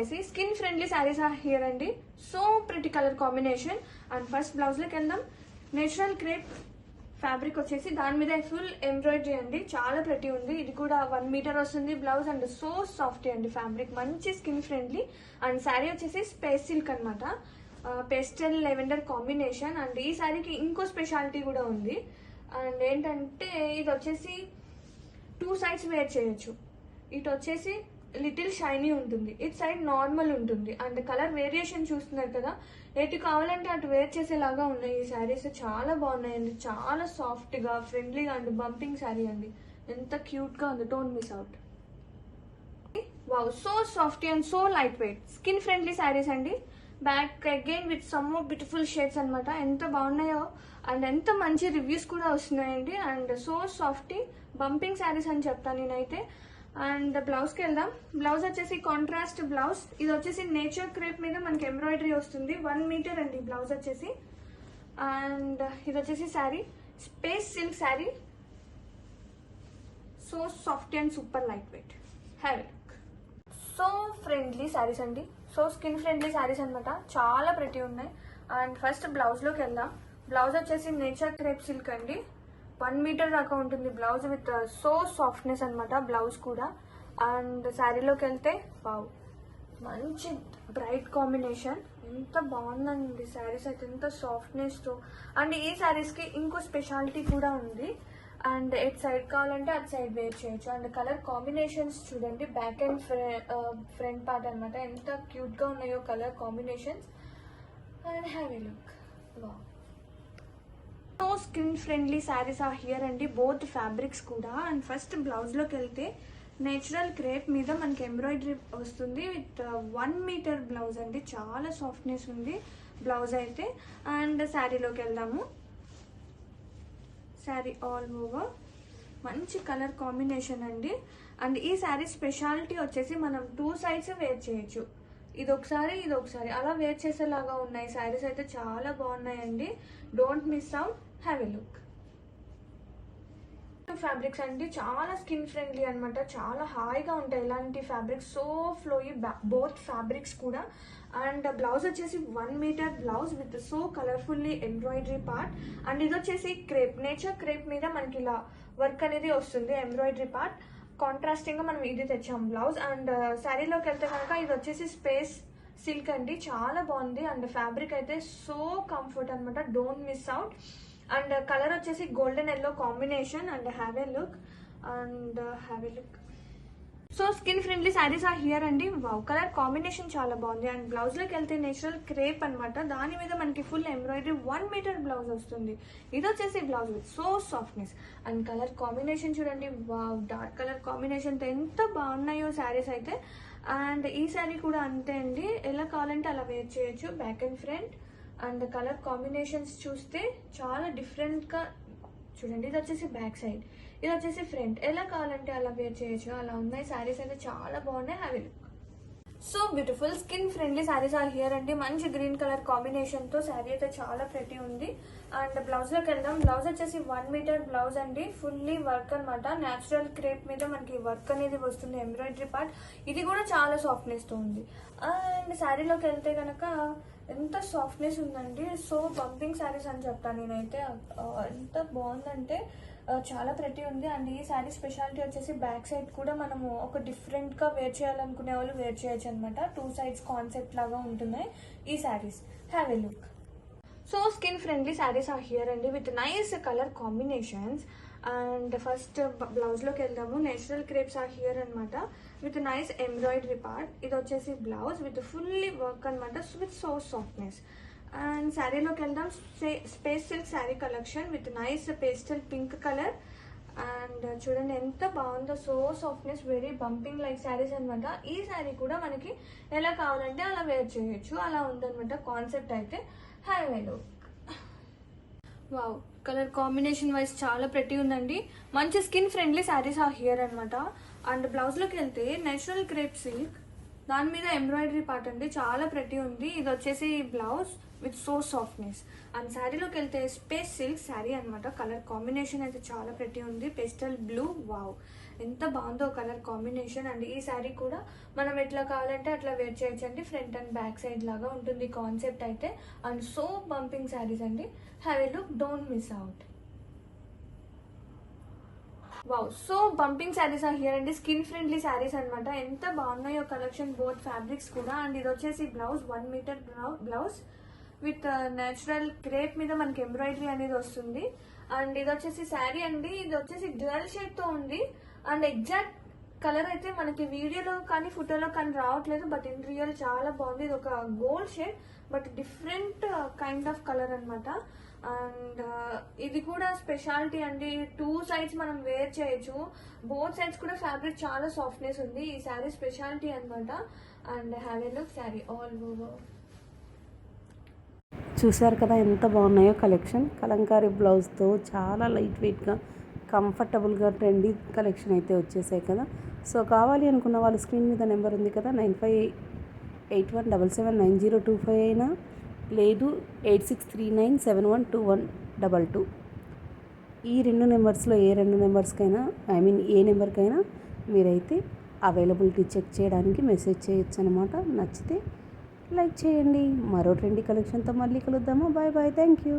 I see skin friendly saris are here అండి. So pretty colour combination and first బ్లౌజ్లోకి వెళ్దాం. Natural crepe fabric వచ్చేసి దాని మీద full embroidery అండి. చాలా ప్రతి ఉంది. ఇది కూడా వన్ మీటర్ వస్తుంది బ్లౌజ్ అండ్ సో సాఫ్ట్ అండి ఫ్యాబ్రిక్ మంచి స్కిన్ ఫ్రెండ్లీ అండ్ శారీ వచ్చేసి స్పేస్ సిల్క్ అనమాట పెస్టల్ లెవెండర్ కాంబినేషన్ అండ్ ఈ శారీకి ఇంకో స్పెషాలిటీ కూడా ఉంది. అండ్ ఏంటంటే ఇది వచ్చేసి టూ సైడ్స్ వేర్ చేయొచ్చు. ఇటు వచ్చేసి లిటిల్ షైనీ ఉంటుంది. ఇట్ సైడ్ నార్మల్ ఉంటుంది. అండ్ కలర్ వేరియేషన్ చూస్తున్నారు కదా ఎటు కావాలంటే అటు వేర్ చేసేలాగా ఉన్నాయి. ఈ శారీస్ చాలా బాగున్నాయండి. చాలా సాఫ్ట్గా ఫ్రెండ్లీగా అండ్. బంపింగ్ శారీ అండి. ఎంత క్యూట్గా ఉంది. Don't miss out wow so soft and so lightweight skin friendly saris అండి. Back again with some more beautiful shades అనమాట ఎంత బాగున్నాయో అండ్ ఎంత మంచి రివ్యూస్ కూడా వస్తున్నాయండి. And so softy bumping saris అని చెప్తాను నేనైతే. అండ్ బ్లౌజ్కి వెళ్దాం. బ్లౌజ్ వచ్చేసి కాంట్రాస్ట్ బ్లౌజ్. ఇది వచ్చేసి నేచర్ క్రేప్ మీద మనకి ఎంబ్రాయిడరీ వస్తుంది. వన్ మీటర్ అండి బ్లౌజ్ వచ్చేసి. అండ్ ఇది వచ్చేసి sari space silk sari so soft and super lightweight have look so friendly saris అండి. సో స్కిన్ ఫ్రెండ్లీ శారీస్ అనమాట చాలా ప్రతి ఉన్నాయి. అండ్ ఫస్ట్ బ్లౌజ్లోకి వెళ్దాం. బ్లౌజ్ వచ్చేసి నేచర్ క్రేప్ సిల్క్ అండి. వన్ మీటర్ దాకా ఉంటుంది బ్లౌజ్ విత్ సో సాఫ్ట్నెస్ అనమాట బ్లౌజ్ కూడా. అండ్ శారీలోకి వెళ్తే వావ్ మంచి బ్రైట్ కాంబినేషన్ ఎంత బాగుందండి శారీస్ అయితే ఎంత సాఫ్ట్నెస్తో అండ్ ఈ శారీస్కి ఇంకో స్పెషాలిటీ కూడా ఉంది. అండ్ ఎట్ సైడ్ కావాలంటే అటు సైడ్ వేర్ చేయొచ్చు. అండ్ కలర్ కాంబినేషన్స్ చూడండి బ్యాక్ అండ్ ఫ్రంట్ పార్ట్ అనమాట ఎంత క్యూట్గా ఉన్నాయో colour combinations and have a look బాగుంది no skin friendly saris are here అండి బోత్ ఫ్యాబ్రిక్స్ కూడా అండ్ ఫస్ట్ బ్లౌజ్లోకి వెళ్తే నేచురల్ క్రేప్ మీద మనకి ఎంబ్రాయిడరీ వస్తుంది విత్ వన్ మీటర్ బ్లౌజ్ అండి చాలా సాఫ్ట్నెస్ ఉంది బ్లౌజ్ అయితే అండ్ శారీలోకి వెళ్దాము శారీ ఆల్ ఓవర్ మంచి కలర్ కాంబినేషన్ అండి అండ్ ఈ శారీ స్పెషాలిటీ వచ్చేసి మనం టూ సైడ్స్ వేర్ చేయొచ్చు. ఇది ఒకసారి ఇది ఒకసారి. అలా వేర్ చేసేలాగా ఉన్నాయి. శారీస్ అయితే చాలా బాగున్నాయండి. Don't miss out have a look fabrics అండి చాలా స్కిన్ ఫ్రెండ్లీ అనమాట చాలా హాయిగా ఉంటాయి ఇలాంటి fabrics so flowy both fabrics కూడా. అండ్ బ్లౌజ్ వచ్చేసి one metre blouse with so colourfully embroidery part and ఇది వచ్చేసి క్రేప్ నేచర్ క్రేప్ మీద మనకి ఇలా వర్క్ అనేది వస్తుంది ఎంబ్రాయిడరీ పార్ట్ కాంట్రాస్టింగ్గా మనం ఇది తెచ్చాం బ్లౌజ్ అండ్ శారీలోకి వెళ్తే కనుక ఇది వచ్చేసి స్పేస్ సిల్క్ అండి. చాలా బాగుంది. అండ్ ఫ్యాబ్రిక్ అయితే సో కంఫర్ట్ అనమాట don't miss out and colour వచ్చేసి golden yellow combination and have a look and have a look. So skin friendly saris are here అండి. వావ్ కలర్ కాంబినేషన్ చాలా బాగుంది. And బ్లౌజ్లోకి వెళ్తే నేచురల్ క్రేప్ అనమాట దాని మీద మనకి full embroidery one metre blouse వస్తుంది. ఇది వచ్చేసి blouse with so softness and colour combination చూడండి. వావ్ డార్క్ కలర్ కాంబినేషన్తో ఎంత బాగున్నాయో శారీస్ అయితే. అండ్ ఈ శారీ కూడా అంతే అండి. ఎలా కావాలంటే అలా వేర్ చేయొచ్చు. Back and front and colour combinations చూస్తే చాలా డిఫరెంట్గా చూడండి ఇది వచ్చేసి బ్యాక్ సైడ్ ఇది వచ్చేసి ఫ్రంట్. ఎలా కావాలంటే అలా వేర్ చేయొచ్చు. అలా ఉన్నాయి శారీస్ అయితే చాలా బాగున్నాయి. Heavy look so beautiful skin friendly saris are here అండి మంచి గ్రీన్ కలర్ కాంబినేషన్తో శారీ అయితే చాలా ప్రెటీ ఉంది. అండ్ బ్లౌజ్లోకి వెళ్దాం. బ్లౌజ్ వచ్చేసి వన్ మీటర్ బ్లౌజ్ అండి. ఫుల్లీ వర్క్ అనమాట న్యాచురల్ క్రేప్ మీద మనకి వర్క్ అనేది వస్తుంది ఎంబ్రాయిడరీ పార్ట్ ఇది కూడా చాలా సాఫ్ట్నెస్తో ఉంది. అండ్ శారీలోకి వెళ్తే కనుక ఎంత సాఫ్ట్నెస్ ఉందండి. సో బంపింగ్ శారీస్ అని చెప్తాను నేనైతే. ఎంత బాగుందంటే చాలా ప్రతి ఉంది. అండ్ ఈ శారీ స్పెషాలిటీ వచ్చేసి బ్యాక్ సైడ్ కూడా మనము ఒక డిఫరెంట్గా వేర్ చేయాలనుకునే వాళ్ళు వేర్ చేయొచ్చు అనమాట టూ సైడ్స్ కాన్సెప్ట్ లాగా ఉంటున్నాయి ఈ saris. Have a look so skin friendly saris are here అండి with nice colour combinations and first బ్లౌజ్లోకి వెళ్దాము. నేచురల్ క్రేప్స్ ఆర్ హియర్ అనమాట విత్ నైస్ ఎంబ్రాయిడరీ పార్ట్ ఇది వచ్చేసి బ్లౌజ్ విత్ ఫుల్లీ వర్క్ అనమాట with so softness and శారీలోకి వెళ్దాం space silk sari collection with nice pastel pink colour and చూడండి ఎంత బాగుందో so softness very bumping like saris అనమాట ఈ శారీ కూడా మనకి ఎలా కావాలంటే అలా వేర్ చేయొచ్చు. అలా ఉందన్నమాట కాన్సెప్ట్ అయితే. Have look wow colour combination wise చాలా ప్రతి ఉందండి. మంచి skin friendly saris are here అనమాట అండ్ బ్లౌజ్లోకి వెళ్తే నేచురల్ క్రేప్ సిల్క్ దాని మీద ఎంబ్రాయిడరీ పార్ట్ అండి. చాలా ప్రతి ఉంది. ఇది వచ్చేసి blouse with so softness and శారీలోకి వెళ్తే స్పేస్ సిల్క్ శారీ అనమాట కలర్ కాంబినేషన్ అయితే చాలా ప్రతి ఉంది. Pastel blue wow. ఎంత బాగుందో కలర్ కాంబినేషన్. అండ్ ఈ శారీ కూడా మనం ఎట్లా కావాలంటే అట్లా వేర్ చేయొచ్చండి. ఫ్రంట్ అండ్ బ్యాక్ సైడ్ లాగా ఉంటుంది కాన్సెప్ట్ అయితే. అండ్ సో బంపింగ్ శారీస్ అండి. Have a look don't miss out wow so bumping saris are here అండి స్కిన్ ఫ్రెండ్లీ శారీస్ అనమాట ఎంత బాగున్నాయో కలెక్షన్ బోత్ ఫ్యాబ్రిక్స్ కూడా. అండ్ ఇది వచ్చేసి blouse one metre blouse with natural crepe మీద మనకి ఎంబ్రాయిడరీ అనేది వస్తుంది. అండ్ ఇది వచ్చేసి శారీ అండి. ఇది వచ్చేసి డ్యూయల్ షేడ్తో ఉంది. అండ్ ఎగ్జాక్ట్ కలర్ అయితే మనకి వీడియోలో కానీ ఫోటోలో కానీ రావట్లేదు. బట్ ఇన్ రియల్ చాలా బాగుంది. ఇది ఒక gold shade but different kind of colour అనమాట అండ్ ఇది కూడా స్పెషాలిటీ అండి. టూ సైడ్స్ మనం వేర్ చేయొచ్చు. బోత్ సైడ్స్ కూడా ఫ్యాబ్రిక్ చాలా సాఫ్ట్నెస్ ఉంది. ఈ శారీ స్పెషాలిటీ అనమాట and have a look sari all over. చూసారు కదా ఎంత బాగున్నాయో కలెక్షన్. కలంకారీ బ్లౌజ్తో చాలా లైట్ వెయిట్గా కంఫర్టబుల్గా ట్రెండీ కలెక్షన్ అయితే వచ్చేసాయి కదా. సో కావాలి అనుకున్న వాళ్ళు స్క్రీన్ మీద నెంబర్ ఉంది కదా. Nine five eight one double seven nine zero two five అయినా లేదు eight six three nine seven one two one double two. ఈ రెండు నెంబర్స్లో ఏ రెండు నెంబర్స్కైనా ఐ మీన్ ఏ నెంబర్కైనా మీరైతే అవైలబిలిటీ చెక్ చేయడానికి మెసేజ్ చేయొచ్చు అనమాట నచ్చితే లైక్ చేయండి. మరో ట్రెండీ కలెక్షన్తో మళ్ళీ కలుద్దామా? Bye bye. Thank you